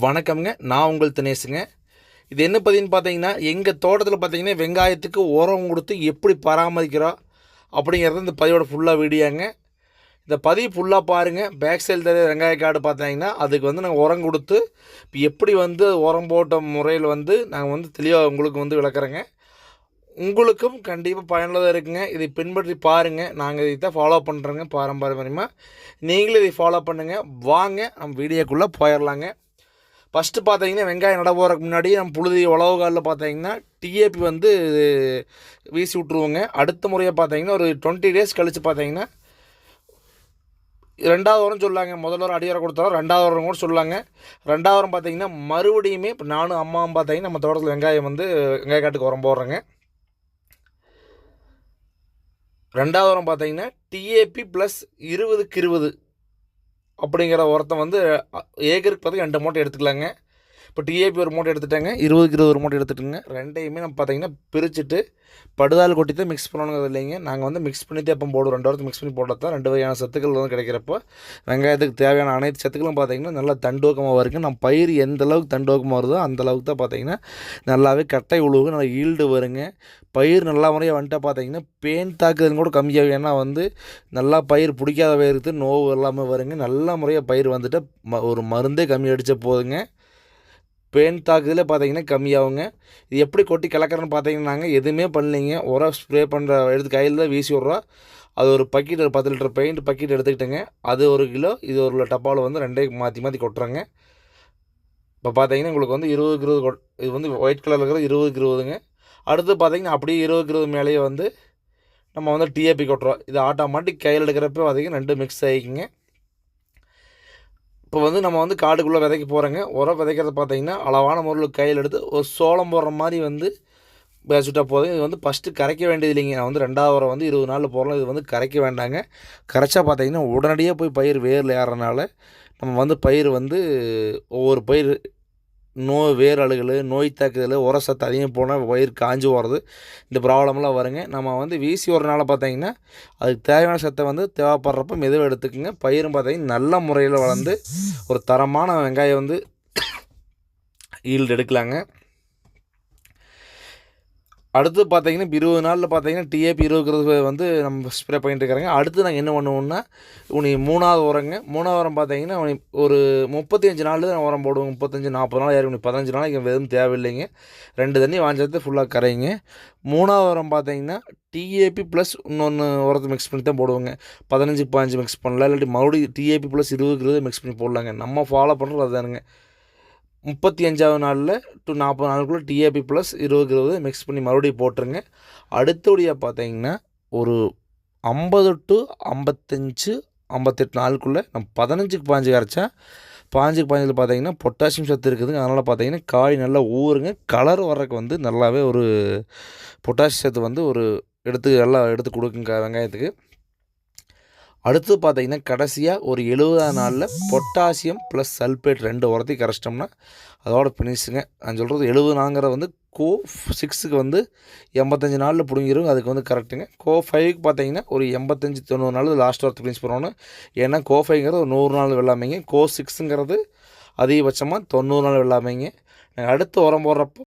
வணக்கம்ங்க. நான் உங்கள் தினேஷுங்க இது என்ன பதின்னு பார்த்தீங்கன்னா எங்கள் தோட்டத்தில் பார்த்தீங்கன்னா வெங்காயத்துக்கு உரம் கொடுத்து எப்படி பராமரிக்கிறோம் அப்படிங்கிறது இந்த பதிவோட ஃபுல்லாக வீடியோங்க. இந்த பதிவு ஃபுல்லாக பாருங்கள் பேக் சைடு தர வெங்காய காடு பார்த்தீங்கன்னா அதுக்கு வந்து நாங்கள் உரம் கொடுத்து இப்போ எப்படி வந்து உரம் போட்ட முறையில் வந்து நாங்கள் வந்து தெளிவாக உங்களுக்கு வந்து விளக்குறேங்க. உங்களுக்கும் கண்டிப்பாக பயனுள்ளதாக இருக்குங்க. இதை பின்பற்றி பாருங்கள் நாங்கள் இதை தான் ஃபாலோ பண்ணுறோங்க பாரம்பரியமாக நீங்களும் இதை ஃபாலோ பண்ணுங்கள் வாங்க நம்ம வீடியோக்குள்ளே போயிடலாங்க ஃபஸ்ட்டு பார்த்தீங்கன்னா வெங்காயம் நட போகிறதுக்கு முன்னாடி நம்ம புழுதி உழவு காலில் பார்த்தீங்கன்னா டிஏபி வந்து வீசி விட்ருவோங்க அடுத்த முறையாக பார்த்தீங்கன்னா ஒரு டுவெண்ட்டி டேஸ் கழித்து பார்த்தீங்கன்னா ரெண்டாவது வாரம் சொல்லாங்க. முதல்ல ஒரு அடியாரம் கொடுத்தாலும் ரெண்டாவது வாரம் கூட சொல்லாங்க. ரெண்டாவது வாரம் பார்த்தீங்கன்னா மறுபடியுமே இப்போ நானும் அம்மாவும் பார்த்தீங்கன்னா நம்ம தோட்டத்தில் வெங்காயம் வந்து வெங்காய காட்டுக்கு உரம் போடுறோங்க. ரெண்டாவது வாரம் பார்த்தீங்கன்னா டிஏபி ப்ளஸ் இருபதுக்கு இருபது. அப்படிங்கிற ஒருத்தன் வந்து அ- ஏக்கருக்கு பார்த்து ரெண்டு மூட்டை எடுத்துக்கலாங்க. இப்போ டிஏபி ஒரு மூட்டை எடுத்துட்டாங்க. இருபதுக்கு இருபது ஒரு மூட்டை எடுத்துட்டுங்க. ரெண்டையுமே நம்ம பார்த்தீங்கன்னா பிரிச்சுட்டு படுதால் கொட்டி தான் மிக்ஸ் பண்ணணுங்கிறது இல்லைங்க. நாங்கள் வந்து மிக்ஸ் பண்ணி தான் எப்போ போடுவோம். ரெண்டு வாரத்துக்கு மிக்ஸ் பண்ணி போட்டால் தான் ரெண்டு வகையான சத்துக்கள் வந்து கிடைக்கிறப்போ வெங்காயத்துக்கு தேவையான அனைத்து சத்துக்களும் பார்த்தீங்கன்னா நல்லா தண்டோக்கமாக வருங்க. நம்ம பயிர் எந்த அளவுக்கு தண்டோக்கமாக வருதோ அந்த அளவுக்கு தான் பார்த்தீங்கன்னா நல்லாவே கட்டை உழுவு நல்லா ஈல்டு வருங்க. பயிர் நல்லா முறையாக வந்துட்டு பார்த்தீங்கன்னா பேன் தாக்குதல் கூட கம்மியாகும். ஏன்னா வந்து நல்லா பயிர் பிடிக்காத பயிருக்கு நோவு எல்லாமே வருங்க. நல்ல முறையாக பயிர் வந்துட்டு ம ஒரு மருந்தே கம்மி அடித்த போதுங்க. பேன் தாக்குதலே பார்த்தீங்கன்னா கம்மியாகுங்க. இது எப்படி கொட்டி கலக்கிறன்னு பார்த்தீங்கன்னா நாங்கள் எதுவுமே பண்ணலைங்க. உரம் ஸ்ப்ரே பண்ணுற எடுத்து கையில் தான் வீசி விட்றோம். அது ஒரு பக்கெட் ஒரு பத்து லிட்டர் பெயிண்ட் பக்கெட் எடுத்துக்கிட்டேங்க. அது ஒரு கிலோ இது ஒரு டப்பாவில் வந்து ரெண்டையும் மாற்றி மாற்றி கொட்டுறாங்க. இப்போ பார்த்தீங்கன்னா உங்களுக்கு வந்து இருபதுக்கு இருபது கொட் இது வந்து ஒயிட் கலரில் இருக்கிறது இருபதுக்கு இருபதுங்க. அடுத்து பார்த்தீங்கன்னா அப்படியே இருபதுக்கு இருபது மேலேயே வந்து நம்ம வந்து டிஏபி கொட்டுறோம். இது ஆட்டோமேட்டிக் கையில் எடுக்கிறப்ப பார்த்திங்கன்னா ரெண்டு மிக்ஸ் ஆகிக்குங்க இப்போ வந்து நம்ம வந்து காடுக்குள்ளே விதைக்க போகிறோங்க உரம் விதைக்கிறது பார்த்தீங்கன்னா அளவான முறையில் கையில் எடுத்து ஒரு சோளம் போடுற மாதிரி வந்து பேசிட்டா போதும். இது வந்து ஃபஸ்ட்டு கரைக்க வேண்டியது இல்லைங்க. நான் வந்து ரெண்டாவது உரம் வந்து இருபது நாளில் போடலாம் இது வந்து கரைக்க வேண்டாங்க. கரைச்சா பார்த்தீங்கன்னா உடனடியாக போய் பயிர் வேரில் ஏறனால நம்ம வந்து பயிர் வந்து ஒவ்வொரு பயிர் நோய் வேர் அழுகல் நோய் தாக்குதல் உரசத்து அதிகம் போனால் வயிறு காஞ்சு போகிறது இந்த ப்ராப்ளம்லாம் வருங்க. நம்ம வந்து வீசி வரனால பார்த்தீங்கன்னா அதுக்கு தேவையான சத்தை வந்து தேவைப்படுறப்ப மெதுவாக எடுத்துக்கோங்க. பயிரும் பார்த்தீங்கன்னா நல்ல முறையில் வளர்ந்து ஒரு தரமான வெங்காயம் வந்து ஈல்டு எடுக்கலாங்க. அடுத்து பார்த்தீங்கன்னா இப்போ இருபது நாளில் பார்த்தீங்கன்னா டிஏபி இருபது வந்து நம்ம ஸ்ப்ரே பண்ணிட்டு இருக்கிறாங்க அடுத்து நாங்கள் என்ன பண்ணுவோம்னா உனி மூணாவது உரங்க. மூணாவது உரம் பார்த்தீங்கன்னா உனி ஒரு முப்பத்தி அஞ்சு நாள் தான் உரம் போடுவோம் முப்பத்தஞ்சு நாற்பது நாள் ஏறி உனி பதினஞ்சு நாளைக்கு வெறும் தேவையில்லைங்க. ரெண்டு தண்ணி வாஞ்சது ஃபுல்லாக கரைங்க மூணாவது உரம் பார்த்தீங்கன்னா டிஏபி ப்ளஸ் இன்னொன்று உரத்தை மிக்ஸ் பண்ணி தான் போடுவோங்க. பதினஞ்சு பாஞ்சு மிக்ஸ் பண்ணலாம். இல்லாட்டி மறுபடியும் டிஏபி ப்ளஸ் இருபது இருபது மிக்ஸ் பண்ணி போடலாங்க. நம்ம ஃபாலோ பண்ணுறது அதுதானுங்க முப்பத்தி அஞ்சாவது நாளில் டு நாற்பது நாளுக்குள்ளே டிஏபி ப்ளஸ் இருபது இருபது மிக்ஸ் பண்ணி மறுபடியும் போட்டுருங்க. அடுத்தபடியாக பார்த்தீங்கன்னா ஒரு ஐம்பது டு ஐம்பத்தஞ்சு ஐம்பத்தெட்டு நாளுக்குள்ளே நம்ம பதினஞ்சுக்கு பாஞ்சு கரைச்சா பாஞ்சுக்கு பாஞ்சில் பார்த்தீங்கன்னா பொட்டாசியம் சத்து இருக்குதுங்க. அதனால் பார்த்தீங்கன்னா காய் நல்லா ஊறுங்க கலர் வர்றதுக்கு வந்து நல்லாவே ஒரு பொட்டாசியம் சத்து வந்து ஒரு எடுத்து நல்லா எடுத்து கொடுக்குங்க வெங்காயத்துக்கு. அடுத்து பார்த்தீங்கன்னா கடைசியாக ஒரு எழுபதாம் நாளில் பொட்டாசியம் ப்ளஸ் சல்ஃபேட் ரெண்டு உரத்தையும் கரைச்சிட்டோம்னா அதோட ஃபினிஷுங்க நான் சொல்கிறது எழுபது நாங்கிற வந்து கோ சிக்ஸுக்கு வந்து எண்பத்தஞ்சு நாளில் பிடுங்கிரும். அதுக்கு வந்து கரெக்டுங்க கோ ஃபைவுக்கு பார்த்தீங்கன்னா ஒரு எண்பத்தஞ்சு தொண்ணூறு நாள் லாஸ்ட் ஒர்த்து ஃபினிஷ் பண்ணணும் ஏன்னா கோ ஃபைவ்ங்கிறது ஒரு நூறு நாள் வெள்ளாமைங்க. கோ சிக்ஸுங்கிறது அதிகபட்சமாக தொண்ணூறு நாள் வெள்ளாமைங்க. நாங்கள் அடுத்து உரம் போடுறப்போ